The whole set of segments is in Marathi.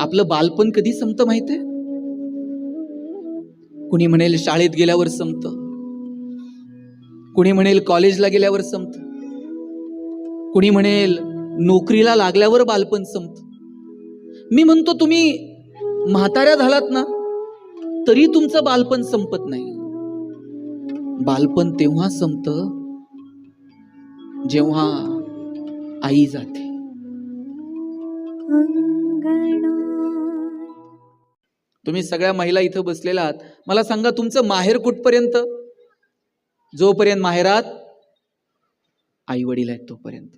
आपलं बालपण कधी संपतं माहितीये? कुणी म्हणेल शाळेत गेल्यावर संपत. कुणी म्हणेल कॉलेजला गेल्यावर संपत. कुणी म्हणेल नोकरीला लागल्यावर बालपण संपत. मी म्हणतो तुम्ही म्हाताऱ्या झालात ना तरी तुमचं बालपण संपत नाही. बालपण तेव्हा संपत जेव्हा आई जाते. तुम्ही सगळ्या महिला इथं बसलेला आहात. मला सांगा तुमचं माहेर कुठपर्यंत? जोपर्यंत माहेरात आई वडील आहेत तोपर्यंत.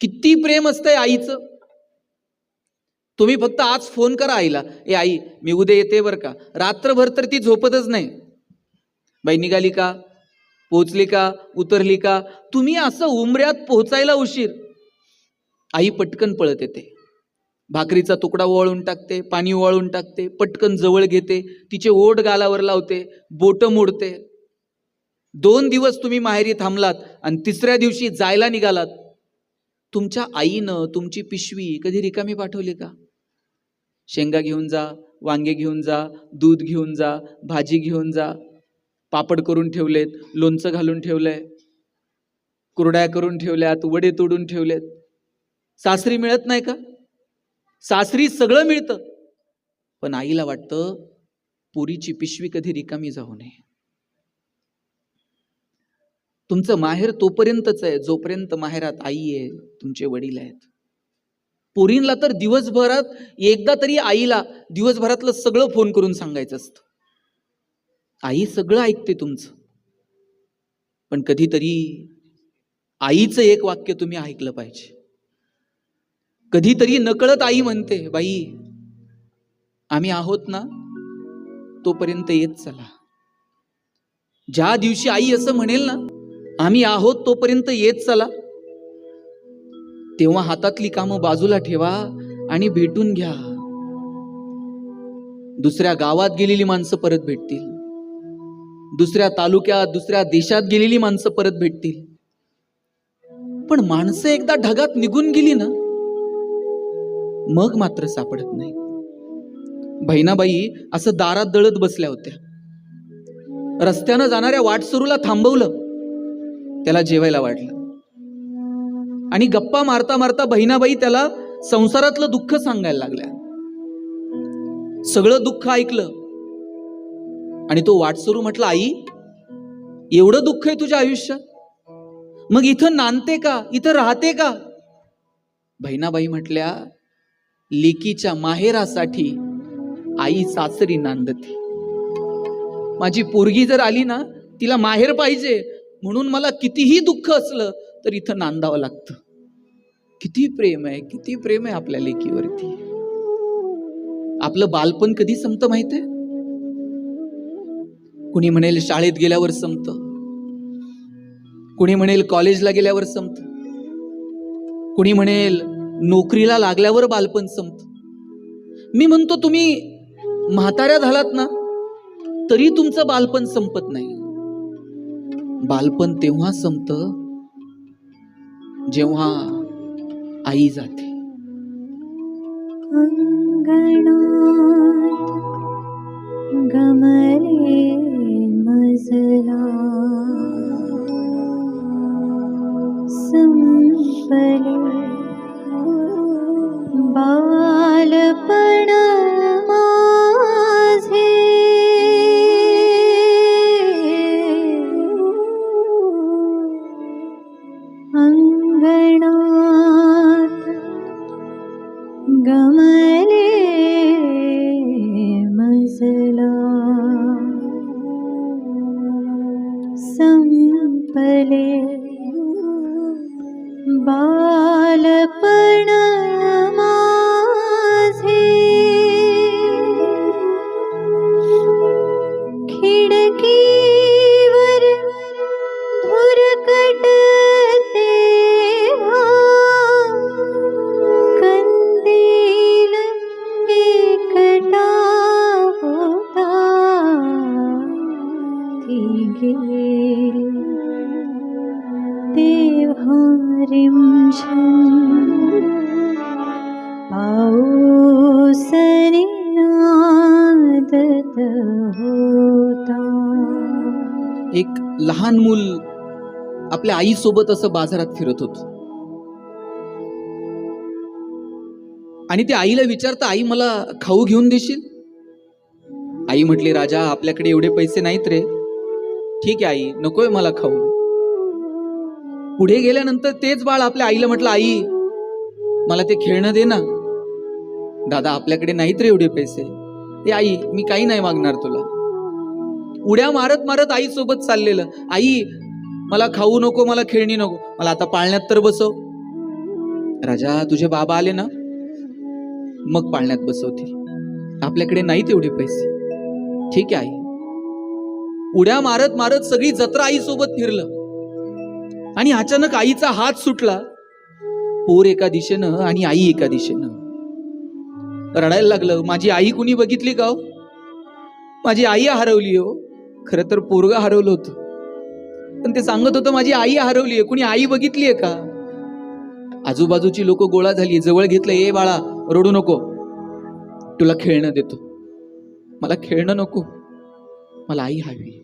किती प्रेम असतंय आईचं. तुम्ही फक्त आज फोन करा आईला. ए आई मी उद्या येते बरं का. रात्रभर तर ती झोपतच नाही. बाई निघाली का? पोचली का? उतरली का? तुम्ही असं उमऱ्यात पोहोचायला उशीर. आई पटकन पळत येते. भाकरीचा तुकडा ओवाळून टाकते पाणी ओवाळून टाकते पटकन जवळ घेते तिचे ओढ गालावर लावते बोट मोडते. दोन दिवस तुम्ही माहेरी थांबलात आणि तिसऱ्या दिवशी जायला निघालात. तुमच्या आईनं तुमची पिशवी कधी रिकामी पाठवली का? शेंगा घेऊन जा वांगे घेऊन जा दूध घेऊन जा भाजी घेऊन जा. पापड करून ठेवलेत लोणचं घालून ठेवलंय. कुरड्या करून ठेवल्यात वडे तोडून ठेवलेत. सासरी मिळत नाही का? सासरी सगळं मिळतं. पण आईला वाटतं पुरीची पिशवी कधी रिकामी जाऊ नये. तुमचं माहेर तोपर्यंतच आहे जोपर्यंत माहेरात आई आहे तुमचे वडील आहेत. पोरींला तर दिवसभरात एकदा तरी आईला दिवसभरातलं सगळं फोन करून सांगायचं असतं. आई सगळं ऐकते तुमचं. पण कधीतरी आईचं एक वाक्य तुम्ही ऐकलं पाहिजे. कधीतरी नकळत आई म्हणते बाई आम्ही आहोत ना तोपर्यंत येत चला. ज्या दिवशी आई असं म्हणेल ना आम्ही आहोत तोपर्यंत येत चला. तेव्हा हातातली कामं बाजूला ठेवा आणि भेटून घ्या. दुसऱ्या गावात गेलेली माणसं परत भेटतील. दुसऱ्या तालुक्यात दुसऱ्या देशात गेलेली माणसं परत भेटतील. पण माणसं एकदा ढगात निघून गेली ना मग मात्र सापडत नाही. बहिणाबाई असं दारात दळत बसल्या होत्या. रस्त्यानं जाणाऱ्या वाटसरूला थांबवलं. त्याला जेवायला वाढलं. आणि गप्पा मारता मारता बहिणाबाई त्याला संसारातलं दुःख सांगायला लागल्या. सगळं दुःख ऐकलं. आणि तो वाटसरू म्हटला आई एवढं दुःख आहे तुझ्या आयुष्यात? मग इथं नांदते का? इथं राहते का? बहिणाबाई म्हटल्या लेकीच्या माहेरासाठी आई सासरी नांदते. माझी पोरगी जर आली ना तिला माहेर पाहिजे म्हणून मला कितीही दुःख असलं तर इथं नांदावं लागतं. किती प्रेम आहे किती प्रेम आहे आपल्या लेकीवरती. आपलं बालपण कधी संपतं माहितीये? कुणी म्हणेल शाळेत गेल्यावर संपत. कुणी म्हणेल कॉलेजला गेल्यावर संपत. कुणी म्हणेल नोकरीला लागल्यावर बालपण संपत. मी म्हणतो तुम्ही म्हाताऱ्या झालात ना तरी तुमचं बालपण संपत नाही. बालपण तेव्हा संपत जेव्हा आई जाते. अंगणात गमले मजला संपले णमाझे अङ्गणात् गमले मसला संपले बाल लहान मूल आपल्या आईसोबत असं बाजारात फिरत होत. आणि ते आईला विचारता आई मला खाऊ घेऊन देशील? आई म्हटली राजा आपल्याकडे एवढे पैसे नाहीत रे. ठीक आहे आई. नकोय मला खाऊ. पुढे गेल्यानंतर तेच बाळ आपल्या आईला म्हटलं आई मला ते खेळणं दे ना. दादा आपल्याकडे नाहीत रे एवढे पैसे. ते आई मी काही नाही मागणार तुला. उड्या मारत मारत आईसोबत चाललेलं. आई मला खाऊ नको मला खेळणी नको. मला आता पाळण्यात तर बसव. राजा तुझे बाबा आले ना? मग पाळण्यात बसवतील. आपल्याकडे नाही तेवढे पैसे. ठीक आहे आई. उड्या मारत मारत सगळी जत्रा आईसोबत फिरलं. आणि अचानक आईचा हात सुटला. पोर एका दिशेनं आणि आई एका दिशेनं. रडायला लागलं माझी आई कुणी बघितली का हो? माझी आई हरवली हो. खरं तर पोरगं हरवलं होतं. पण ते सांगत होतं माझी आई हरवली आहे कुणी आई बघितली आहे का? आजूबाजूची लोक गोळा झाली जवळ घेतलं ए बाळा रडू नको. तुला खेळणं देतो. मला खेळणं नको. मला आई हवी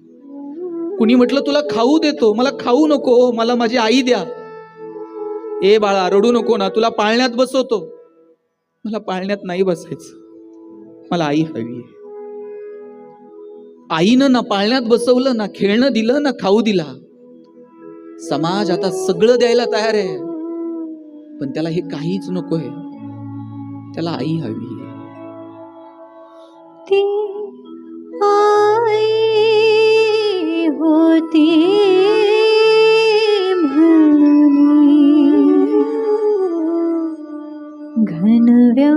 कुणी म्हटलं तुला खाऊ देतो. मला खाऊ नको. मला माझी आई द्या. ए बाळा रडू नको ना. तुला पाळण्यात बसवतो. मला पाळण्यात नाही बसायचं. मला आई हवी आहे. आईनं ना पाळण्यात बसवलं ना खेळणं दिलं ना खाऊ दिला. समाज आता सगळं द्यायला तयार आहे. पण त्याला हे काहीच नकोय. त्याला आई हवी आहे. ती आई होती घनव्या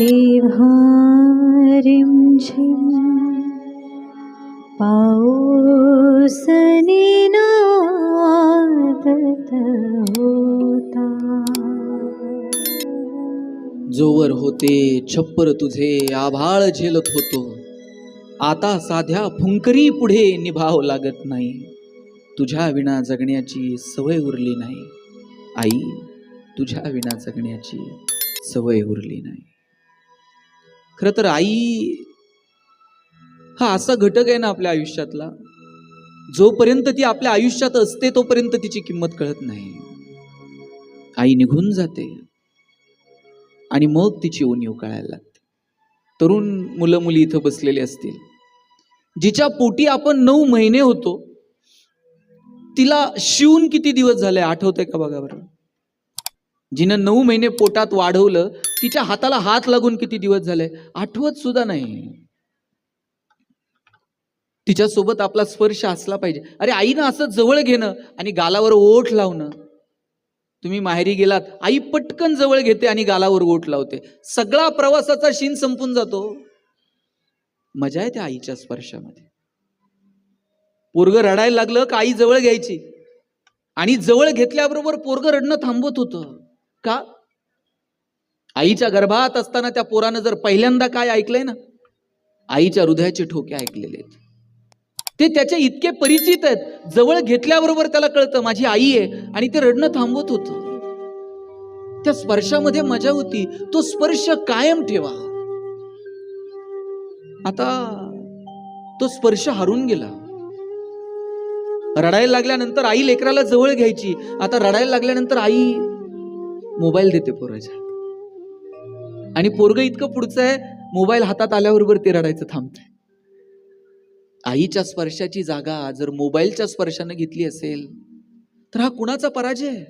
तेव्हा रिमझिम पाऊसने नादत होता। जोवर होते छप्पर तुझे आभाळ झेलत होतो। आता साध्या फुंकरी पुढे निभाव लागत नाही। तुझ्या विना जगण्याची सवय उरली नाही। आई तुझ्या विना जगण्याची सवय उरली नाही। खरं तर आई हा असा घटक आहे ना आपल्या आयुष्यातला. जोपर्यंत ती आपल्या आयुष्यात असते तोपर्यंत तिची किंमत कळत नाही. आई निघून जाते. आणि मग तिची उणीव कळायला लागते. तरुण मुलं मुली इथं बसलेले असतील. जिच्या पोटी आपण नऊ महिने होतो तिला शिवून किती दिवस झाले? आठवतंय का बघा बरं? जिनं नऊ महिने पोटात वाढवलं तिच्या हाताला हात लागून किती दिवस झाले? आठवत सुद्धा नाही. तिच्यासोबत आपला स्पर्श असला पाहिजे. अरे आईनं असं जवळ घेणं आणि गालावर ओठ लावणं. तुम्ही माहेरी गेलात आई पटकन जवळ घेते आणि गालावर ओठ लावते. सगळा प्रवासाचा शीन संपून जातो. मजा आहे त्या आईच्या स्पर्शामध्ये. पोरग रडायला लागलं का आई जवळ घ्यायची? आणि जवळ घेतल्याबरोबर पोरग रडणं थांबवत होतं. का? आईच्या गर्भात असताना त्या पोरानं जर पहिल्यांदा काय ऐकलंय ना आईच्या हृदयाचे ठोके ऐकलेले आहेत. ते त्याच्या इतके परिचित आहेत जवळ घेतल्याबरोबर त्याला कळतं माझी आई आहे. आणि ते रडणं थांबवत होतं. त्या स्पर्शामध्ये मजा होती. तो स्पर्श कायम ठेवा. आता तो स्पर्श हरून गेला. रडायला लागल्यानंतर आई लेकराला जवळ घ्यायची. आता रडायला लागल्यानंतर आई मोबाईल देते पोराच्या. आणि पोरग इतकं पुढचं आहे मोबाईल हातात आल्याबरोबर ते रडायचं थांबतंय. आईच्या स्पर्शाची जागा जर मोबाईलच्या स्पर्शानं घेतली असेल तर हा कुणाचा पराजय आहे?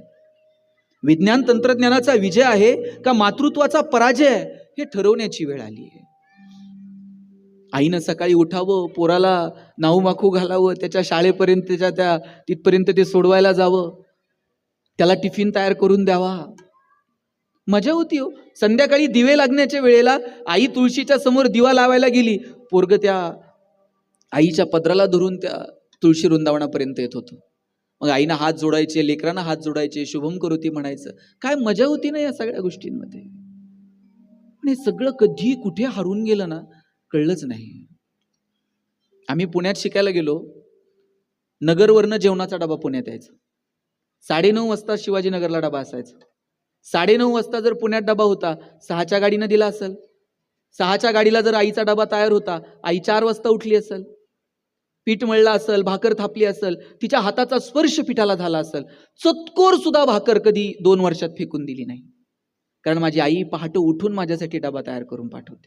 विज्ञान तंत्रज्ञानाचा विजय आहे का मातृत्वाचा पराजय आहे? हे ठरवण्याची वेळ आली आहे. आईनं सकाळी उठावं पोराला नाऊ माखू घालावं त्याच्या शाळेपर्यंत त्याच्या त्या तिथपर्यंत ते सोडवायला जावं. त्याला टिफिन तयार करून द्यावा. मजा होती हो. संध्याकाळी दिवे लागण्याच्या वेळेला आई तुळशीच्या समोर दिवा लावायला गेली. पोरग त्या आईच्या पदराला धरून त्या तुळशी वृंदावनापर्यंत येत होतं. मग आईनं हात जोडायचे लेकरांना हात जोडायचे शुभम करोती म्हणायचं. काय मजा होती ना या सगळ्या गोष्टींमध्ये? पण हे सगळं कधी कुठे हरून गेलं ना कळलंच नाही. आम्ही पुण्यात शिकायला गेलो. नगरवरनं जेवणाचा डबा पुण्यात यायचा. साडेनऊ वाजता शिवाजीनगरला डबा असायचा. साडेनऊ वाजता जर पुण्यात डबा होता सहाच्या गाडीनं दिला असेल. सहाच्या गाडीला जर आईचा डबा तयार होता आई चार वाजता उठली असेल. पीठ मळला असेल भाकर थापली असेल तिच्या हाताचा स्पर्श पिठाला झाला असेल. चतकोर सुद्धा भाकर कधी दोन वर्षात फेकून दिली नाही. कारण माझी आई पहाटे उठून माझ्यासाठी डबा तयार करून पाठवते.